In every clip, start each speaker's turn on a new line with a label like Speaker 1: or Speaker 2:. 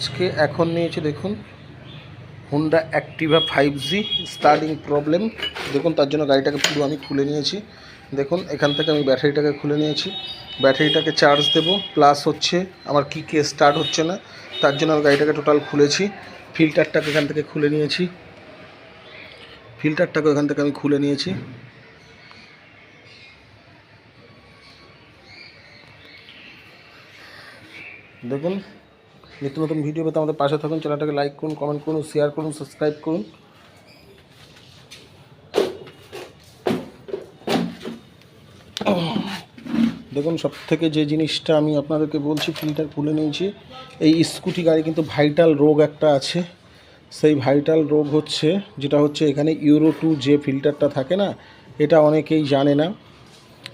Speaker 1: আজকে এখন নিয়েছি, দেখুন Honda Activa five G starting problem দেখুন, তার জন্য গাড়িটাকে পুরো আমি খুলে নিয়েছি। দেখুন, এখান থেকে আমি ব্যাটারিটাকে খুলে নিয়েছি। ব্যাটারিটাকে চার্জ দেব প্লাস হচ্ছে আমার কী কিকে স্টার্ট হচ্ছে না, তার জন্য আমি গাড়িটাকে টোটাল খুলেছি। ফিল্টারটাকে এখান থেকে খুলে নিয়েছি। ফিল্টারটাকে এখান থেকে আমি খুলে নিয়েছি। দেখুন নিত্য নতুন ভিডিও পেতে আমাদের পাশে থাকুন, চ্যানেলটাকে লাইক করুন কমেন্ট করুন শেয়ার করুন সাবস্ক্রাইব করুন। দেখুন সব থেকে যে জিনিসটা আমি আপনাদেরকে বলছি ফিল্টার খুলে নিয়েছি, এই স্কুটি গাড়ি কিন্তু ভাইটাল রোগ একটা আছে। সেই ভাইটাল রোগ হচ্ছে, যেটা হচ্ছে এখানে ইউরো টু যে ফিল্টারটা থাকে না, এটা অনেকেই জানে না।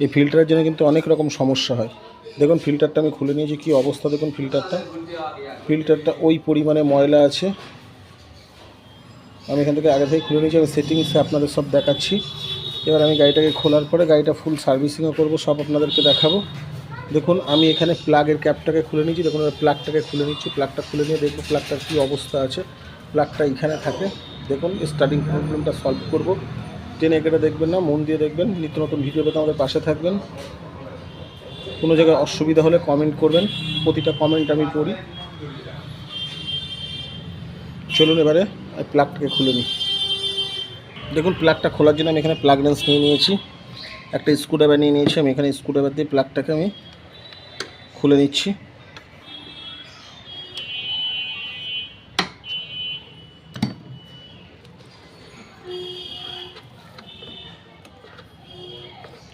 Speaker 1: এই ফিল্টারের জন্য কিন্তু অনেক রকম সমস্যা হয়। দেখুন ফিল্টারটা আমি খুলে নিয়েছি, কি অবস্থা দেখুন ফিল্টারটা ফিল্টারটা ওই পরিমাণে ময়লা আছে। আমি এখান থেকে আগে থেকে খুলে নিয়েছি, আমি সেটিংসে আপনাদের সব দেখাচ্ছি। এবার আমি গাড়িটাকে খোলার পরে গাড়িটা ফুল সার্ভিসিংও করব, সব আপনাদেরকে দেখাবো। দেখুন, আমি এখানে প্লাগের ক্যাপটাকে খুলে নিয়েছি, দেখুন প্লাগটাকে খুলে নিচ্ছি প্লাগটা খুলে নিয়ে দেখব প্লাগটার কী অবস্থা আছে। প্লাগটা এখানে থাকে। দেখুন স্টার্টিং প্রবলেমটা সলভ করব। টেনে কেটে দেখবেন না, মন দিয়ে দেখবেন, নিত্য নতুন ভিডিও পেতে আমাদের পাশে থাকবেন। কোনো জায়গায় অসুবিধা হলে কমেন্ট করবেন। প্রতিটা কমেন্ট আমি পড়ি। চলুন এবারে প্লাগটাকে খুলে নিই। দেখুন প্লাগটা খোলার জন্য আমি এখানে প্লাগ লেন্স নিয়ে নিয়েছি। একটা স্ক্রুড্রাইভার নিয়ে নিয়েছি। আমি এখানে স্ক্রুড্রাইভার দিয়ে প্লাগটাকে আমি খুলে নিচ্ছি।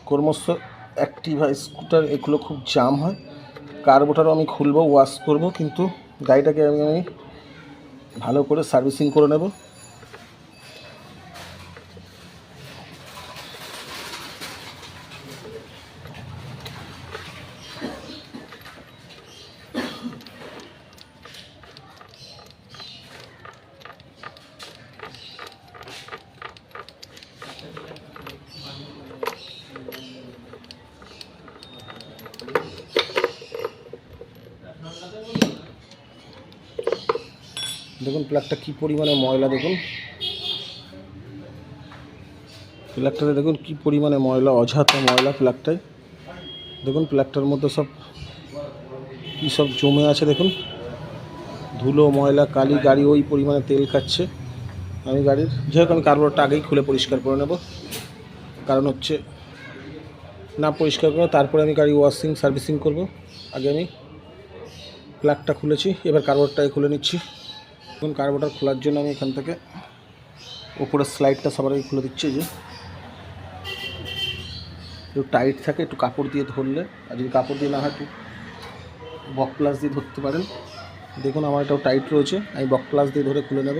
Speaker 1: কর্মস্থ অ্যাক্টিভা স্কুটার, এগুলো খুব জাম হয়। কার্বোটারও আমি খুলবো ওয়াশ করব, কিন্তু গাড়িটাকে আমি আমি ভালো করে সার্ভিসিং করে নেব। প্লাগটা কী পরিমাণে ময়লা দেখুন? প্লাগটাতে দেখুন কী পরিমাণে ময়লা, অঝাতা ময়লা প্লাগটায় দেখুন প্লাগটার মধ্যে সব কী সব জমে আছে দেখুন। ধুলো, ময়লা, কালি, গাড়ি ওই পরিমাণে তেল খাচ্ছে আমি গাড়ির। যাই হোক, আমি কার্বোরেটটা আগেই খুলে পরিষ্কার করে নেব। কারণ হচ্ছে না পরিষ্কার করে তারপরে আমি গাড়ি ওয়াশিং সার্ভিসিং করব। আগে আমি প্লাগটা খুলেছি, এবার কার্বোরেটটাকে খুলে নিচ্ছি। এখন কার্বোটার খোলার জন্য আমি এখান থেকে ওপরের স্লাইডটা সবার আগে খুলে দিচ্ছি যে। একটু টাইট থাকে, একটু কাপড় দিয়ে ধরলে, আর যদি কাপড় দিয়ে না হয়, একটু বক প্লাস দিয়ে ধরতে পারেন। দেখুন, আমার এটাও টাইট রয়েছে, আমি বক প্লাস দিয়ে ধরে খুলে নেব।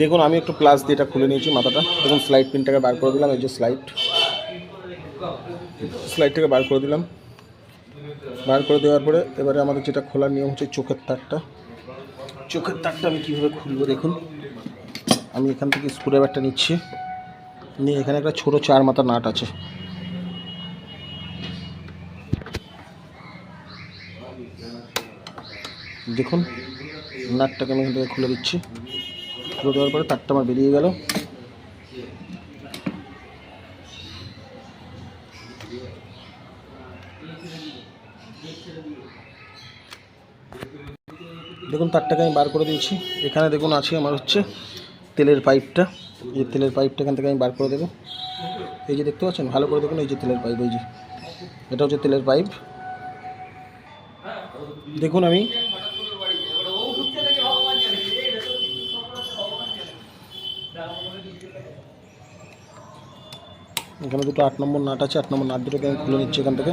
Speaker 1: দেখুন, আমি একটু প্লাস দিয়ে এটা খুলে নিয়েছি মাথাটা। দেখুন স্লাইড পিনটাকে বার করে দিলাম, এই যে স্লাইড স্লাইডটাকে বার করে দিলাম। বার করে দেওয়ার পরে, এবারে আমাদের যেটা খোলার নিয়ম হচ্ছে চোখের তারটা। চোখের তারটা আমি কীভাবে খুলবো দেখুন। আমি এখান থেকে স্ক্রুড্রাইভারটা নিচ্ছি। নিয়ে এখানে একটা ছোটো চার মাথা নাট আছে। দেখুন, নাটটাকে আমি এখান থেকে খুলে দিচ্ছি। খুলে দেওয়ার পরে তারটা আমার বেরিয়ে গেল। দেখুন, তারটাকে আমি বার করে দিয়েছি। এখানে দেখুন, আছে আমার হচ্ছে তেলের পাইপটা। এই তেলের পাইপটা এখান থেকে আমি বার করে দেবো। এই যে দেখতে পাচ্ছেন, ভালো করে দেখুন, এই যে তেলের পাইপ, এই যে। এটা হচ্ছে তেলের পাইপ। দেখুন আমি। এখানে দুটো আট নম্বর নাট আছে, আট নম্বর নাট দুটোকে আমি খুলে নিচ্ছি এখান থেকে।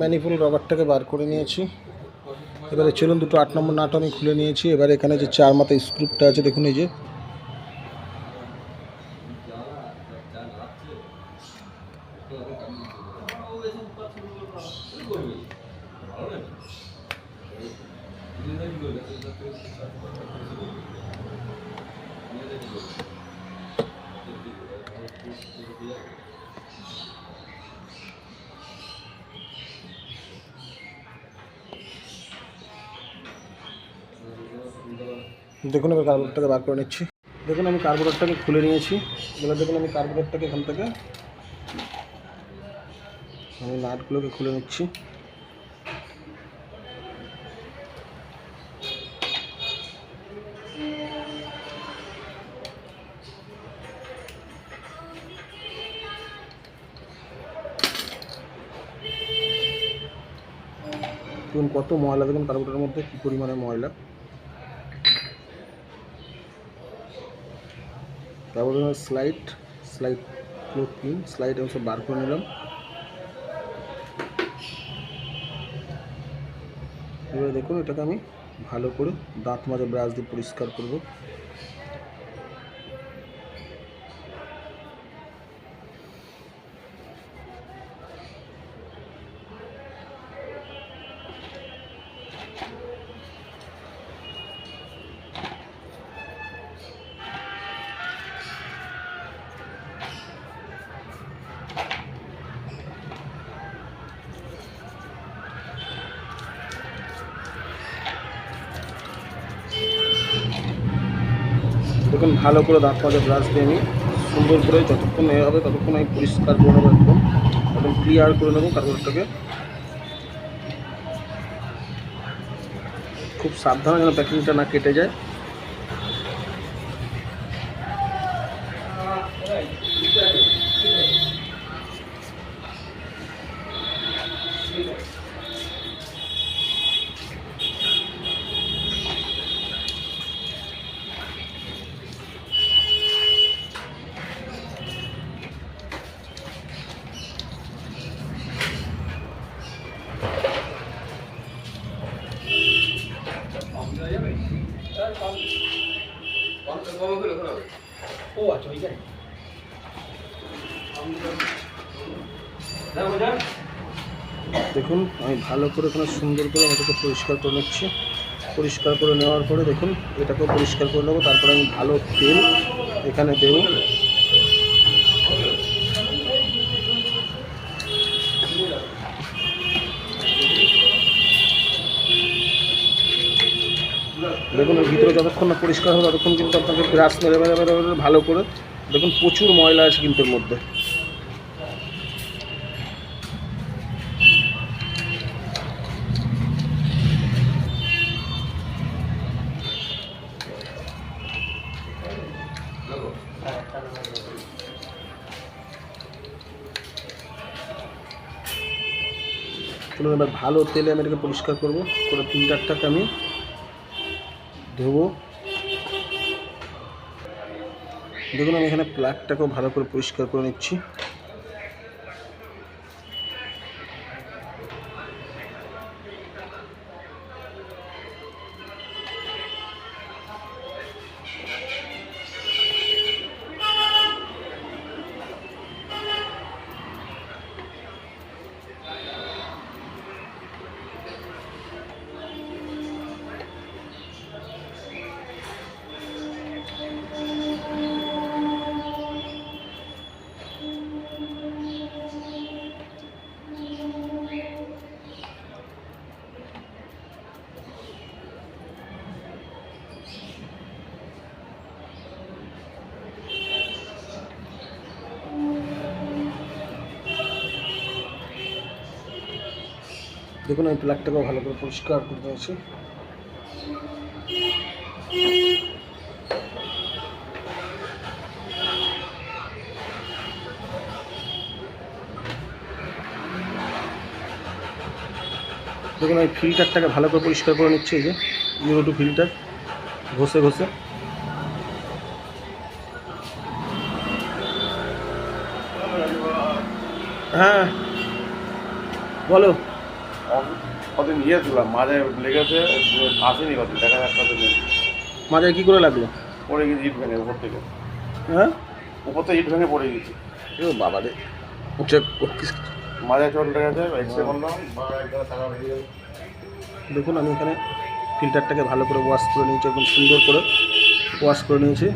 Speaker 1: ম্যানিফুল রবারটাকে বার করে নিয়েছি। এবারে চলুন দুটো আট নম্বর নাট আমি খুলে নিয়েছি। এবারে এখানে যে চার মাথা স্ক্রুপটা আছে, দেখুন এই যে। দেখুন, আমি কার্বোরেটরটাকে বার করে নিচ্ছি। দেখুন, আমি কার্বোরেটরটাকে খুলে নিয়েছি। এবার দেখুন, আমি কার্বোরেটরটাকে এখান থেকে আমি নাটগুলোকে খুলে নিচ্ছি। দেখুন, কত ময়লা, দেখুন কার্বোরেটরের মধ্যে কী পরিমাণে ময়লা। তারপরে slide slide cloth clean slide অংশ বার করে নিলাম। এবারে দেখুন, এটাকে আমি ভালো করে দাঁত মাঝে ব্রাশ দিয়ে পরিষ্কার করব। দেখুন, ভালো করে দাঁত মাজা ব্রাশ দিয়ে আমি সুন্দর করে যতক্ষণ এ হবে ততক্ষণ আমি পরিষ্কার করে নেব একদম। একদম ক্লিয়ার করে নেব কার্বোরেটটাকে খুব সাবধানে যেন প্যাকিংটা না কেটে যায়। ভালো করে এখানে সুন্দর করে এটাকে পরিষ্কার করে নিচ্ছি। পরিষ্কার করে নেওয়ার পরে দেখুন, এটাকেও পরিষ্কার করে নেব। তারপরে আমি ভালো তেল এখানে দেবো। দেখুন ভিতরে যতক্ষণ না পরিষ্কার হবে, ততক্ষণ কিন্তু আপনাকে মেরে মেরে মেরে মেরে ভালো করে, দেখুন, প্রচুর ময়লা আছে কিন্তু এর মধ্যে। ভালো তেলে আমি এটাকে পরিষ্কার করব। করে ফিল্টারটাকে আমি ধোবো। দেখুন, আমি এখানে প্লাগটাকেও ভালো করে পরিষ্কার করে নিচ্ছি। দেখুন, আমি প্লাগটাকেও ভালো করে পরিষ্কার করে দিয়েছি। দেখুন, আমি ফিল্টারটাকে ভালো করে পরিষ্কার করে নিচ্ছি, এই যে ইউরো টু ফিল্টার, ঘষে ঘষে। হ্যাঁ। বলো।
Speaker 2: কদিন গিয়েছিলাম মাঝে লেগেছে আসেনি কদিন দেখা যাক কদিন
Speaker 1: মাঝে কি করে লাগল?
Speaker 2: পড়ে গেছি ইট ভেঙে উপর থেকে।
Speaker 1: হ্যাঁ?
Speaker 2: উপর থেকে ইট ভেঙে পড়ে গেছি।
Speaker 1: ও বাবা রে উঠে
Speaker 2: মাঝে চোট লেগেছে এক্সরে করলাম
Speaker 1: দেখুন আমি এখানে ফিল্টারটাকে ভালো করে ওয়াশ করে নিয়েছি একদম সুন্দর করে ওয়াশ করে নিয়েছি।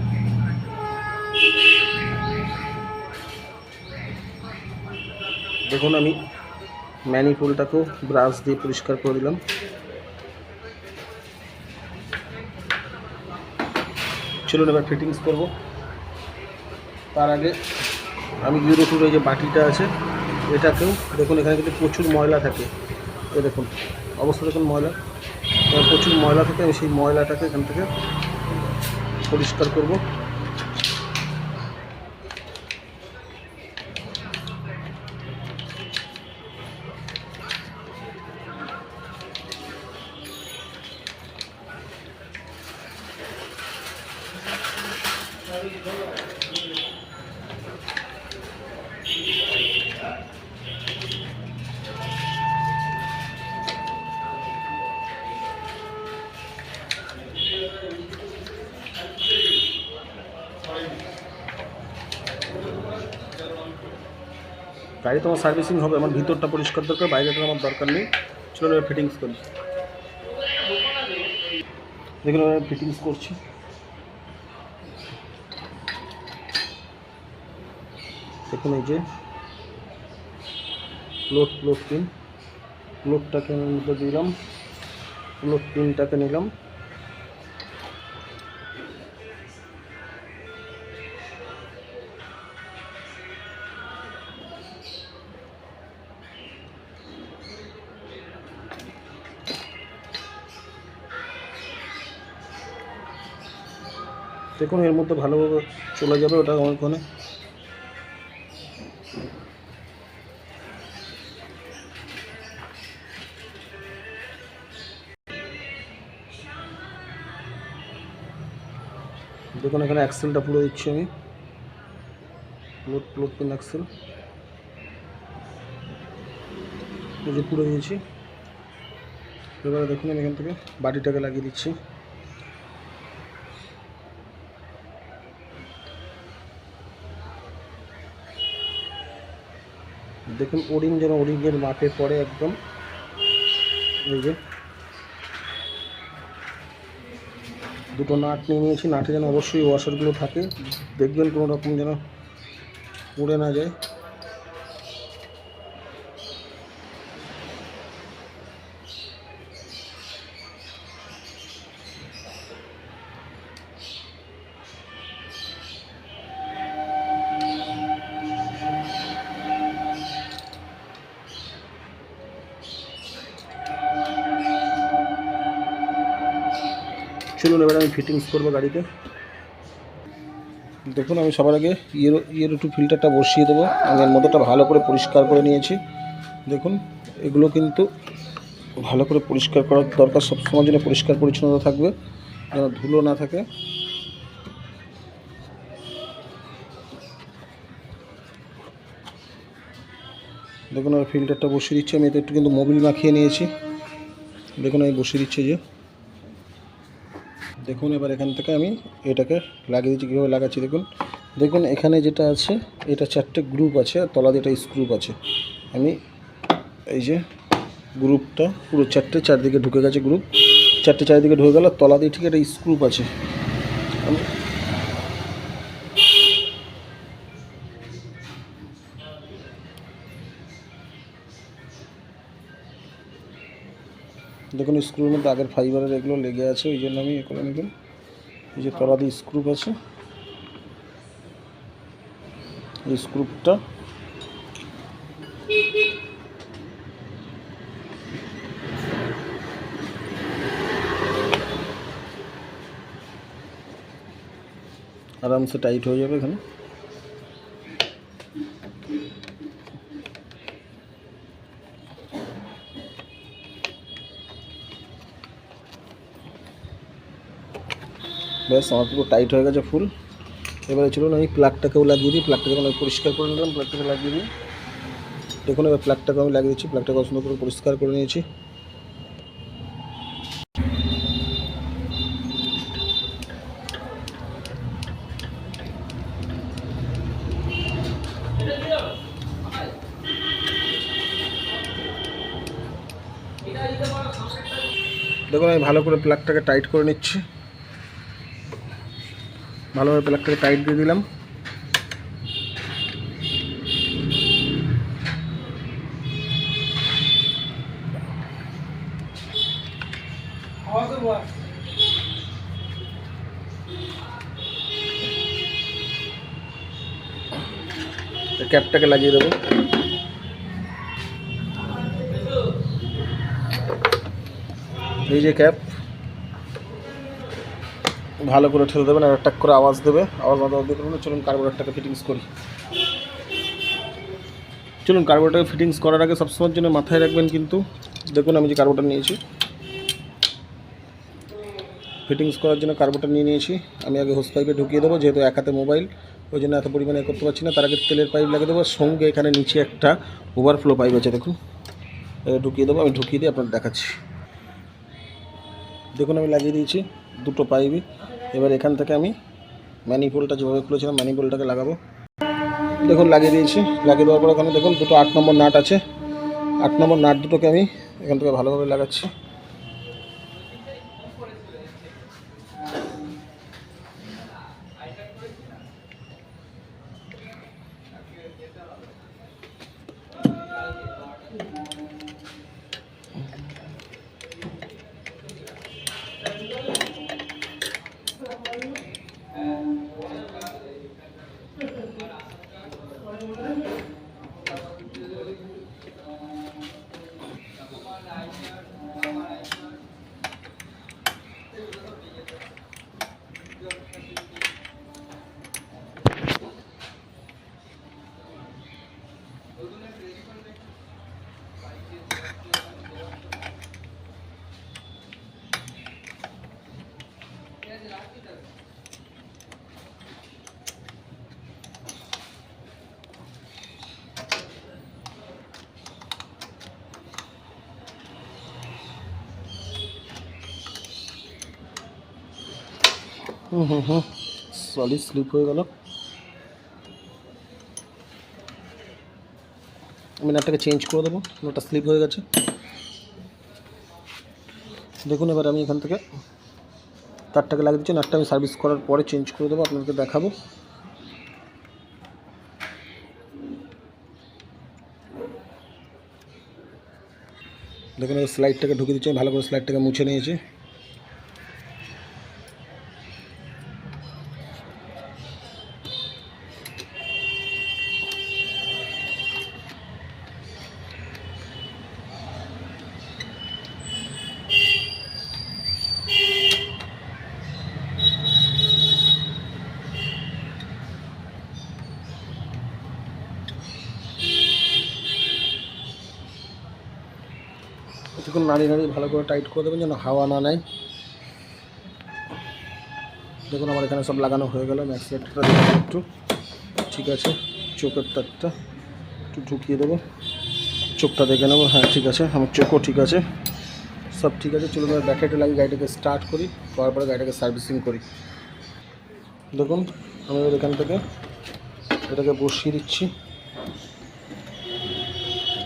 Speaker 1: দেখুন আমি ম্যানিফোলটাকেও ব্রাশ দিয়ে পরিষ্কার করে দিলাম। চলুন এবার ফিটিংস করব। তার আগে আমি টুর এই যে বাটিটা আছে, এটাকেও দেখুন, এখানে কিন্তু প্রচুর ময়লা থাকে। এ দেখুন, অবস্থা দেখুন ময়লা। প্রচুর ময়লা থাকে, আমি সেই ময়লাটাকে এখান থেকে পরিষ্কার করব। তোমার সার্ভিসিং হবে, আমার ভিতরটা পরিষ্কার দরকার, বাইরেটা আমার দরকার নেই। চলো এবার ফিটিংস করি। দেখুন ফিটিংস করছি। দেখুন এই যে প্লোট প্লোট পিন প্লোটটাকে আমি দিলাম। প্লোট পিনটাকে নিলাম। দেখুন, এর মধ্যে ভালোভাবে চলে যাবে ওটা ওখানে দেখুন, এখানে অ্যাক্সেলটা পুরো দিচ্ছি আমি। পুরো দিয়েছি। এবারে দেখুন আমি এখান থেকে বাটিটাকে লাগিয়ে দিচ্ছি। দেখুন ওরিং যেন ওরিংয়ের মাপে পড়ে একদম। এই যে। দুটো নাট নিয়ে নিয়েছি, নাটে যেন অবশ্যই ওয়াশারগুলো থাকে। দেখবেন কোনো রকম যেন উড়ে না যায়। ফিটিংস করব গাড়িতে। দেখুন, আমি সবার আগে ইয়েরো ইয়েরো টু ফিল্টারটা বসিয়ে দেবো। আমি এর মধ্যেটা ভালো করে পরিষ্কার করে নিয়েছি। দেখুন, এগুলো কিন্তু ভালো করে পরিষ্কার করার দরকার। সবসময় জন্য পরিষ্কার পরিচ্ছন্নতা থাকবে, যেন ধুলো না থাকে। দেখুন ফিল্টারটা বসিয়ে দিচ্ছি। আমি এতে একটু কিন্তু মোবিল মাখিয়ে নিয়েছি। দেখুন, আমি বসিয়ে দিচ্ছি যে। দেখুন এবার এখান থেকে আমি এটাকে লাগিয়ে দিচ্ছি, কীভাবে লাগাচ্ছি দেখুন। দেখুন এখানে যেটা আছে, এটা চারটে গ্রুপ আছে, আর তলা দিয়ে একটা স্ক্রুপ আছে। আমি এই যে গ্রুপটা পুরো চারটে চারদিকে ঢুকে গেছে গ্রুপ চারটে চারিদিকে ঢুকে গেল দিয়ে ঠিক একটা স্ক্রুপ আছে। আমি দেখুন স্ক্রুর মধ্যে আগের ফাইবারের এগুলো লেগে আছে, ওই জন্য আমি এ করে নিলাম। এই যে তলা দিয়ে স্ক্রুপ আছে, এই স্ক্রুপটা আরামসে টাইট হয়ে যাবে এখানে। ব্যাস আমার পুরো টাইট হয়ে গেছে ফুল এবারে চলুন আমি প্লাগটাকেও লাগিয়ে দিই। প্লাগটাকে আমি পরিষ্কার করে নিলাম প্লাগটাকে লাগিয়ে দিই। দেখুন, এবার প্লাগটাকে আমি লাগিয়ে দিচ্ছি। প্লাগটাকে সুন্দর করে পরিষ্কার করে নিয়েছি। দেখুন, আমি ভালো করে প্লাগটাকে টাইট করে নিচ্ছি। भलोभ प्लग के टाइट दिए दिल कैप्ट के लगिए देव ये कैप ভালো করে ঠেলে দেবেন আর একটা করে আওয়াজ দেবে। আওয়াজ না দেওয়া দেখুন চলুন কার্বোরেটরটাকে ফিটিংস করি। চলুন কার্বোরেটরকে ফিটিংস করার আগে সবসময়ের জন্য মাথায় রাখবেন কিন্তু। দেখুন আমি যে কার্বোরেটর নিয়েছি। ফিটিংস করার জন্য কার্বোরেটর নিয়ে নিয়েছি। আমি আগে হোস পাইপে ঢুকিয়ে দেবো, যেহেতু এক হাতে মোবাইল ওই জন্য এত পরিমাণে করতে পারছি না। তার আগে তেলের পাইপ লাগিয়ে দেবো, সঙ্গে এখানে নিচে একটা ওভারফ্লো পাইপ আছে, দেখুন। এটা ঢুকিয়ে দেবো, আমি ঢুকিয়ে দিয়ে আপনার দেখাচ্ছি। দেখুন আমি লাগিয়ে দিয়েছি দুটো পাইপই এবার এখান থেকে আমি ম্যানিফোলটা যেভাবে খুলেছিলাম ম্যানিফোলটাকে লাগাবো। দেখুন, লাগিয়ে দিয়েছি। লাগিয়ে দেওয়ার পর ওখানে দেখুন, দুটো আট নম্বর নাট আছে। আট নম্বর নাট দুটোকে আমি এখান থেকে ভালোভাবে লাগাচ্ছি। হুম হুম স্লিপ হয়ে গেল। আমি নাটটাকে চেঞ্জ করে দেবো। নাটটা স্লিপ হয়ে গেছে। দেখুন, এবার আমি এখান থেকে তারটাকে লাগিয়ে দিচ্ছি। নাটটা আমি সার্ভিস করার পরে চেঞ্জ করে দেবো, আপনাদেরকে দেখাবো। দেখুন স্লাইডটাকে ঢুকিয়ে দিচ্ছি। ভালো করে স্লাইডটাকে মুছে নিয়েছি। ভালো করে টাইট করে দেবেন যেন হাওয়া না নেয়। দেখুন আমার এখানে সব লাগানো হয়ে গেল। ম্যাক্সিলেটটা একটু। ঠিক আছে। চোখের তারটা একটু ঢুকিয়ে দেবো। চোখটা দেখে নেব। হ্যাঁ ঠিক আছে। আমার চোখও ঠিক আছে। সব ঠিক আছে। চলুন এবার ব্যাটারিটা লাগিয়ে গাড়িটাকে স্টার্ট করি। করার পরে গাড়িটাকে সার্ভিসিং করি। দেখুন, আমি এখান থেকে এটাকে বসিয়ে দিচ্ছি।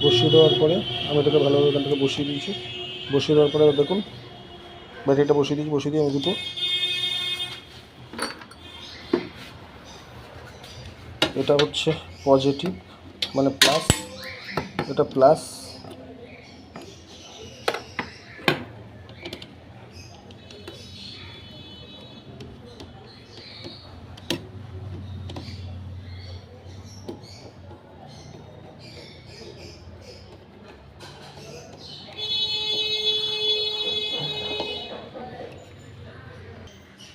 Speaker 1: বসিয়ে দেওয়ার পরে আমি এটাকে ভালোভাবে এখান থেকে বসিয়ে দিয়েছি বসিয়ে দেওয়ার পরে দেখুন। ব্যাটারিটা বসিয়ে দিয়েছি, বসিয়ে দিই আমি দুটো এটা হচ্ছে পজিটিভ মানে প্লাস এটা প্লাস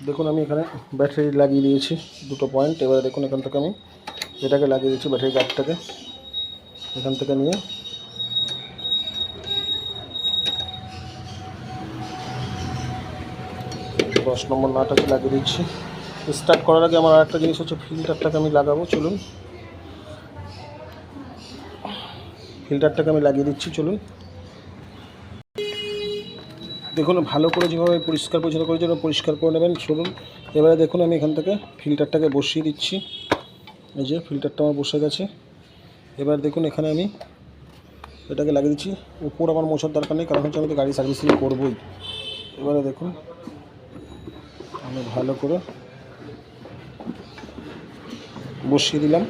Speaker 1: দেখুন, আমি এখানে ব্যাটারি লাগিয়ে দিয়েছি দুটো পয়েন্ট এবারে দেখুন এখান থেকে আমি এটাকে লাগিয়ে দিয়েছি ব্যাটারি গার্ডটাকে এখান থেকে নিয়ে দশ নম্বর নাটাকে লাগিয়ে দিচ্ছি স্টার্ট করার আগে আমার আরেকটা জিনিস হচ্ছে ফিল্টারটাকে আমি লাগাবো, চলুন। ফিল্টারটাকে আমি লাগিয়ে দিচ্ছি, চলুন। দেখুন, ভালো করে যেভাবে পরিষ্কার পরিচ্ছন্ন করে যেন পরিষ্কার করে নেবেন চলুন এবারে দেখুন, আমি এখান থেকে ফিল্টারটাকে বসিয়ে দিচ্ছি। এই যে ফিল্টারটা আমার বসে গেছে। এবার দেখুন, এখানে আমি এটাকে লাগিয়ে দিচ্ছি। উপর আমার মোছার দরকার নেই, কারণ হচ্ছে আমি তো গাড়ি সার্ভিসিং করবই। এবারে দেখুন, আমি ভালো করে বসিয়ে দিলাম।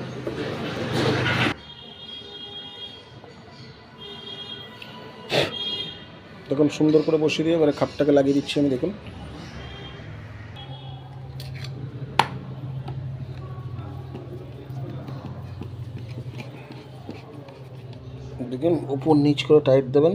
Speaker 1: দেখুন সুন্দর করে বসিয়ে দিয়ে এবারে খাপটাকে লাগিয়ে দিচ্ছি আমি, দেখুন। দেখুন ওপর নিচ করে টাইট দেবেন।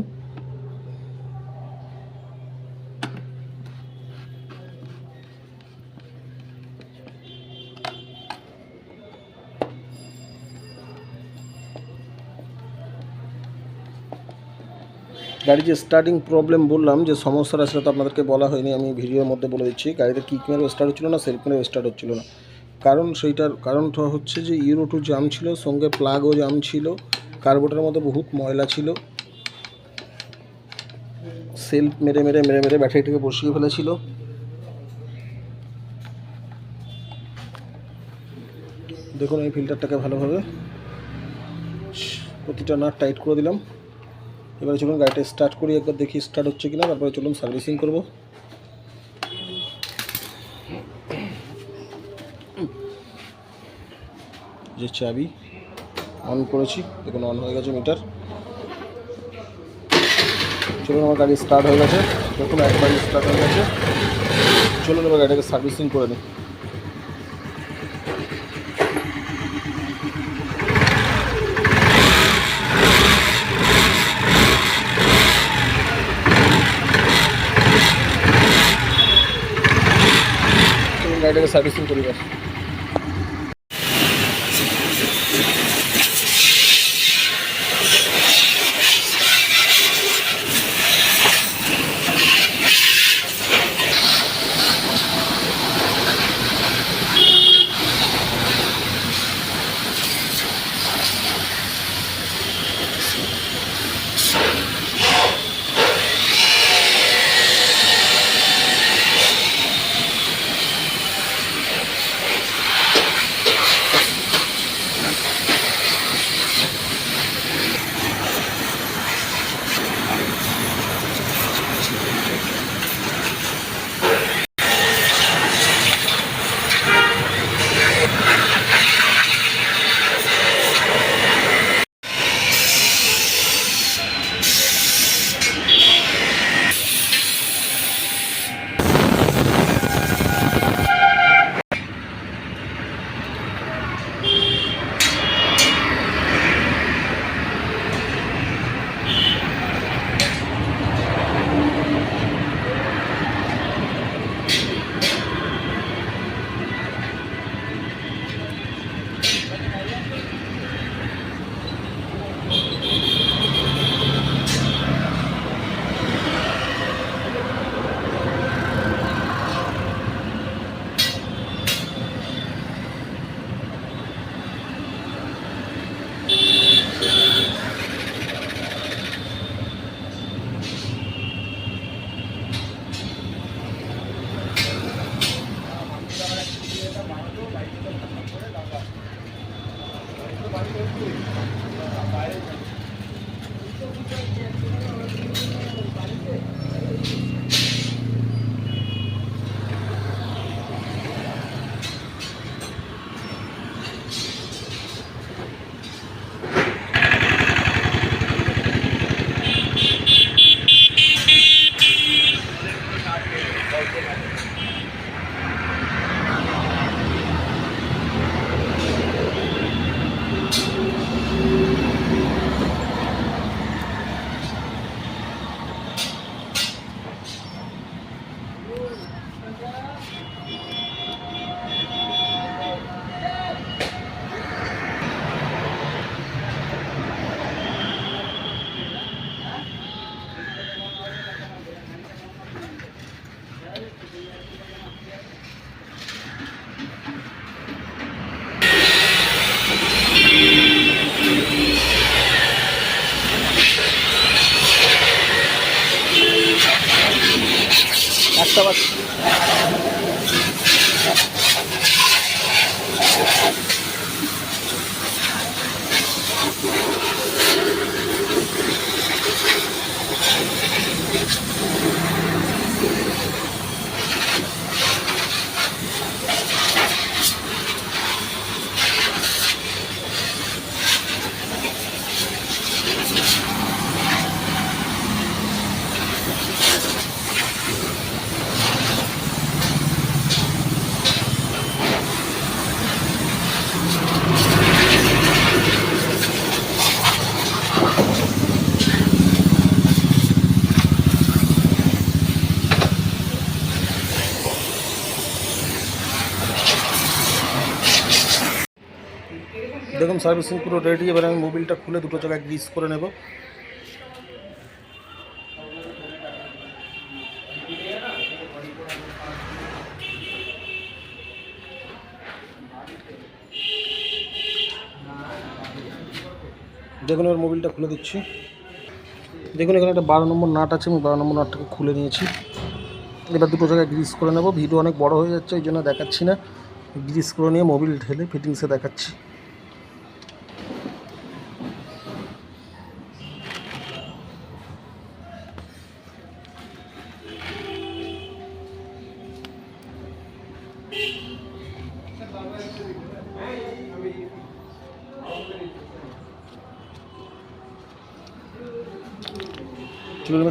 Speaker 1: গাড়ি যে স্টার্টিং প্রবলেম বললাম, যে সমস্যাটা সেটা তো আপনাদেরকে বলা হয়নি, আমি ভিডিওর মধ্যে বলে দিচ্ছি। গাড়িতে কিক মেরে স্টার্ট হচ্ছিল না সেলফ মেরে স্টার্ট হচ্ছিল না। কারণ সেইটার কারণটা হচ্ছে যে ইউরো টু জাম ছিল, সঙ্গে প্লাগও জাম ছিল কার্বোটার মধ্যে বহুত ময়লা ছিল। সেলফ মেরে মেরে মেরে মেরে ব্যাটারিটাকে বসিয়ে ফেলেছিল। দেখুন এই ফিল্টারটাকে ভালোভাবে প্রতিটা নাট টাইট করে দিলাম। এবারে চলুন গাড়িটা স্টার্ট করি, একবার দেখি স্টার্ট হচ্ছে কিনা, তারপরে চলুন সার্ভিসিং করব। যে চাবি অন করেছি, দেখুন অন হয়ে গেছে মিটার চলুন, আমার গাড়ি স্টার্ট হয়ে গেছে। দেখুন একবার স্টার্ট হয়ে গেছে। চলুন, এবার গাড়িটাকে সার্ভিসিং করে নিই। গাড়িটাকে সার্ভিসিং করি সার্ভিসিং পুরো রেডি এবার আমি মোবিলটা খুলে দুটো জায়গায় গ্রিস করে নেব। দেখুন, এবার মোবিলটা খুলে দিচ্ছি। দেখুন, এখানে একটা বারো নম্বর নাট আছে, আমি বারো নম্বর নাটটাকে খুলে নিয়েছি। এবার দুটো জায়গায় গ্রিস করে নেব। ভিডিও অনেক বড় হয়ে যাচ্ছে ওই জন্য দেখাচ্ছি না। গ্রিস করে নিয়ে মোবিল ঢেলে ফিটিংসে দেখাচ্ছি।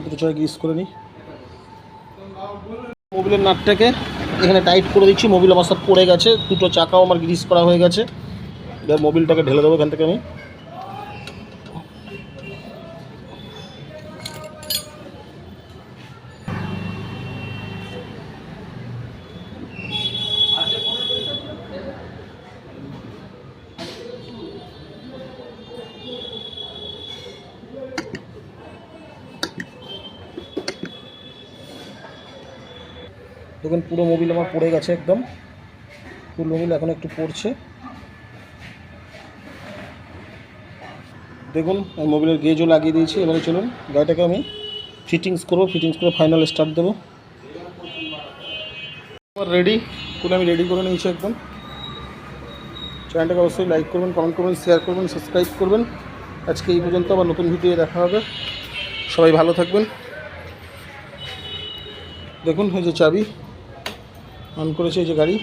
Speaker 1: দুটো জায়গায় গ্রিস করে নিই। মোবিলের নাটটাকে এখানে টাইট করে দিচ্ছি, মোবিল আমার সব পড়ে গেছে, দুটো চাকাও আমার গ্রিস করা হয়ে গেছে। এবার মোবিলটাকে ঢেলে দেবো এখান থেকে আমি। দেখুন, পুরো মোবিল আমার পড়ে গেছে একদম। পুরো মোবিল এখন একটু পড়ছে। দেখুন মোবিলের গেজও লাগিয়ে দিয়েছি। এবারে চলুন, গাড়িটাকে আমি ফিটিংস করব। ফিটিংস করে ফাইনাল স্টার্ট দেবো। আমার রেডি পুরো আমি রেডি করে নিয়েছি একদম। চ্যানেলটাকে অবশ্যই লাইক করবেন কমেন্ট করবেন শেয়ার করবেন সাবস্ক্রাইব করবেন। আজকে এই পর্যন্ত আবার নতুন ভিডিও দেখা হবে। সবাই ভালো থাকবেন। দেখুন, এই যে চাবি। অন করেছে এই যে গাড়ি।